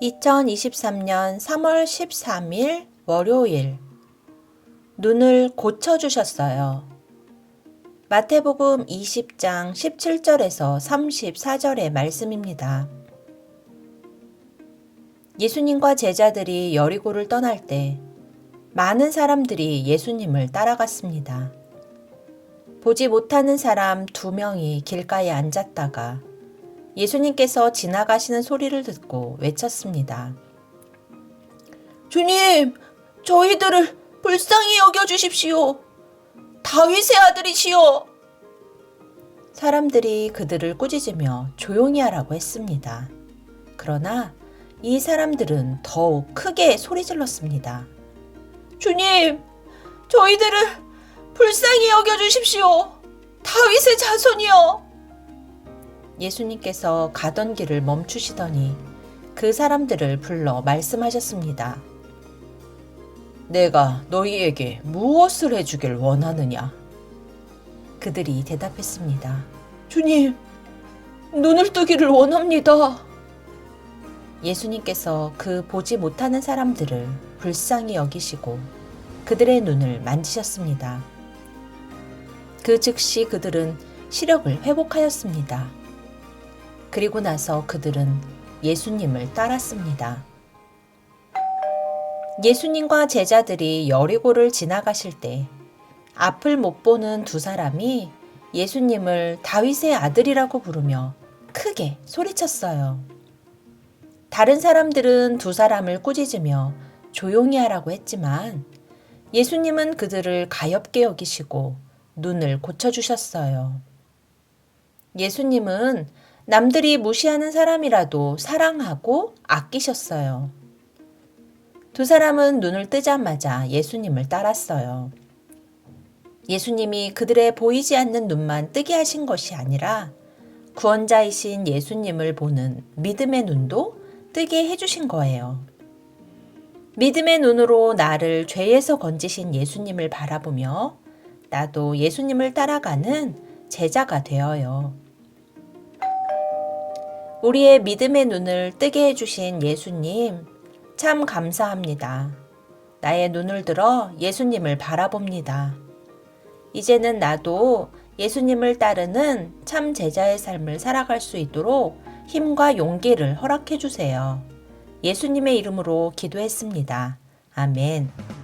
2023년 3월 13일 월요일 눈을 고쳐 주셨어요. 마태복음 20장 17절에서 34절의 말씀입니다. 예수님과 제자들이 여리고를 떠날 때 많은 사람들이 예수님을 따라갔습니다. 보지 못하는 사람 두 명이 길가에 앉았다가 예수님께서 지나가시는 소리를 듣고 외쳤습니다. 주님, 저희들을 불쌍히 여겨 주십시오. 다윗의 아들이시오. 사람들이 그들을 꾸짖으며 조용히 하라고 했습니다. 그러나 이 사람들은 더욱 크게 소리 질렀습니다. 주님, 저희들을 불쌍히 여겨 주십시오. 다윗의 자손이요. 예수님께서 가던 길을 멈추시더니 그 사람들을 불러 말씀하셨습니다. 내가 너희에게 무엇을 해주길 원하느냐? 그들이 대답했습니다. 주님, 눈을 뜨기를 원합니다. 예수님께서 그 보지 못하는 사람들을 불쌍히 여기시고 그들의 눈을 만지셨습니다. 그 즉시 그들은 시력을 회복하였습니다. 그리고 나서 그들은 예수님을 따랐습니다. 예수님과 제자들이 여리고를 지나가실 때 앞을 못 보는 두 사람이 예수님을 다윗의 아들이라고 부르며 크게 소리쳤어요. 다른 사람들은 두 사람을 꾸짖으며 조용히 하라고 했지만 예수님은 그들을 가엽게 여기시고 눈을 고쳐주셨어요. 예수님은 남들이 무시하는 사람이라도 사랑하고 아끼셨어요. 두 사람은 눈을 뜨자마자 예수님을 따랐어요. 예수님이 그들의 보이지 않는 눈만 뜨게 하신 것이 아니라 구원자이신 예수님을 보는 믿음의 눈도 뜨게 해주신 거예요. 믿음의 눈으로 나를 죄에서 건지신 예수님을 바라보며 나도 예수님을 따라가는 제자가 되어요. 우리의 믿음의 눈을 뜨게 해주신 예수님, 참 감사합니다. 나의 눈을 들어 예수님을 바라봅니다. 이제는 나도 예수님을 따르는 참 제자의 삶을 살아갈 수 있도록 힘과 용기를 허락해 주세요. 예수님의 이름으로 기도했습니다. 아멘.